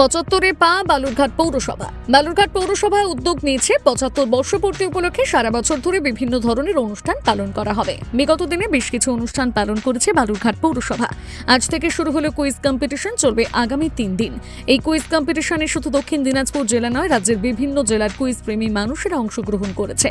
পঁচাত্তরে পা বালুরঘাট পৌরসভা। বালুরঘাট পৌরসভা উদ্যোগ নিয়েছে পঁচাত্তর বর্ষপূর্তি উপলক্ষে সারা বছর ধরে বিভিন্ন ধরনের অনুষ্ঠান পালন করা হবে। বিগত দিনে বেশ কিছু অনুষ্ঠান পালন করেছে বালুরঘাট পৌরসভা। আজ থেকে শুরু হলো কুইজ কম্পিটিশন, চলবে আগামী তিন দিন। এই কুইজ কম্পিটিশনে শুধু দক্ষিণ দিনাজপুর জেলা নয়, রাজ্যের বিভিন্ন জেলার কুইজ প্রেমী মানুষেরা অংশগ্রহণ করেছে।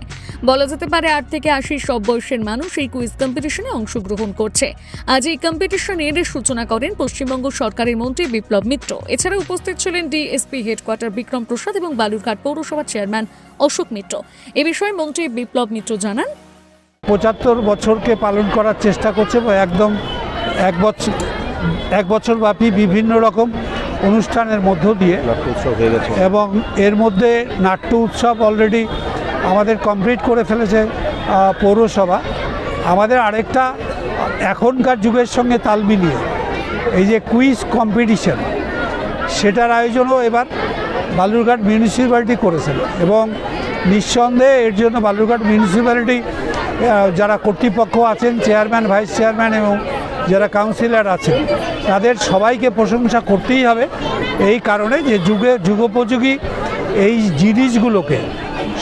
বলা যেতে পারে আট থেকে আশি সব বয়সের মানুষ এই কুইজ কম্পিটিশনে অংশগ্রহণ করছে। আজ এই কম্পিটিশনের সূচনা করেন পশ্চিমবঙ্গ সরকারের মন্ত্রী বিপ্লব মিত্র। এছাড়া উপস্থিত ছিলেন ডিএসপি হেডকোয়ার্টার বিক্রম প্রসাদ এবং বালুরঘাট পৌরসভার চেয়ারম্যান অশোক মিত্র। এ বিষয়ে মন্ত্রী বিপ্লব মিত্র জানান। পঁচাত্তর বছরকে পালন করার চেষ্টা করছে বা একদম এক বছর এক বছর ব্যাপী বিভিন্ন রকম অনুষ্ঠানের মধ্য দিয়ে এবং এর মধ্যে নাট্য উৎসব অলরেডি আমাদের কমপ্লিট করে ফেলেছে পৌরসভা। আমাদের আরেকটা এখনকার যুগের সঙ্গে তাল মিলিয়ে এই যে কুইজ কম্পিটিশন সেটার আয়োজনও এবার বালুরঘাট মিউনিসিপ্যালিটি করেছেন। এবং নিঃসন্দেহে এর জন্য বালুরঘাট মিউনিসিপ্যালিটি যারা কর্তৃপক্ষ আছেন চেয়ারম্যান ভাইস চেয়ারম্যান এবং যারা কাউন্সিলর আছেন, তাদের সবাইকে প্রশংসা করতেই হবে। এই কারণে যে যুগে, যুগোপযোগী এই জিনিসগুলোকে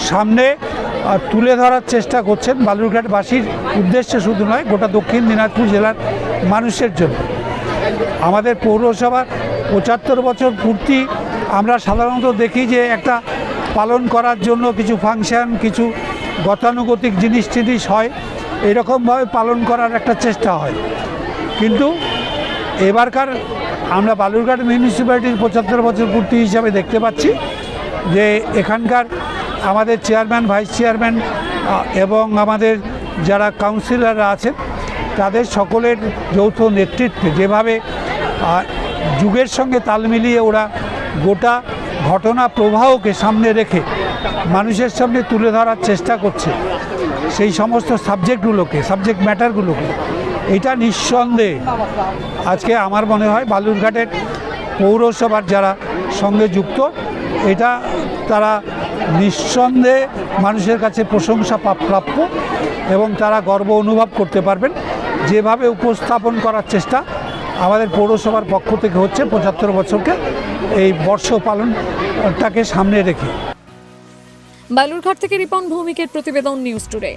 সামনে তুলে ধরার চেষ্টা করছেন বালুরঘাটবাসীর উদ্দেশ্যে শুধু নয়, গোটা দক্ষিণ দিনাজপুর জেলার মানুষের জন্য। আমাদের পৌরসভার পঁচাত্তর বছর পূর্তি আমরা সাধারণত দেখি যে একটা পালন করার জন্য কিছু ফাংশন, কিছু গতানুগতিক জিনিস টিনিস হয়, এরকমভাবে পালন করার একটা চেষ্টা হয়। কিন্তু এবারকার আমরা বালুরঘাট মিউনিসিপ্যালিটির পঁচাত্তর বছর পূর্তি হিসাবে দেখতে পাচ্ছি যে এখানকার আমাদের চেয়ারম্যান, ভাইস চেয়ারম্যান এবং আমাদের যারা কাউন্সিলররা আছেন, তাদের সকলের যৌথ নেতৃত্বে যেভাবে যুগের সঙ্গে তাল মিলিয়ে ওরা গোটা ঘটনা প্রবাহকে সামনে রেখে মানুষের সামনে তুলে ধরার চেষ্টা করছে। সেই সমস্ত সাবজেক্টগুলোকে, সাবজেক্ট ম্যাটারগুলোকে। এটা নিঃসন্দেহে আজকে আমার মনে হয় বালুরঘাটের পৌরসভার যারা সঙ্গে যুক্ত, এটা তারা নিঃসন্দেহে মানুষের কাছে প্রশংসা প্রাপ্য এবং তারা গর্ব অনুভব করতে পারবেন। যেভাবে উপস্থাপন করার চেষ্টা আমাদের পৌরসভার পক্ষ থেকে হচ্ছে পঁচাত্তর বছরকে এই বর্ষ পালনটাকে সামনে রেখে। বালুরঘাট থেকে রিপন ভৌমিকের প্রতিবেদন নিউজ টুডে।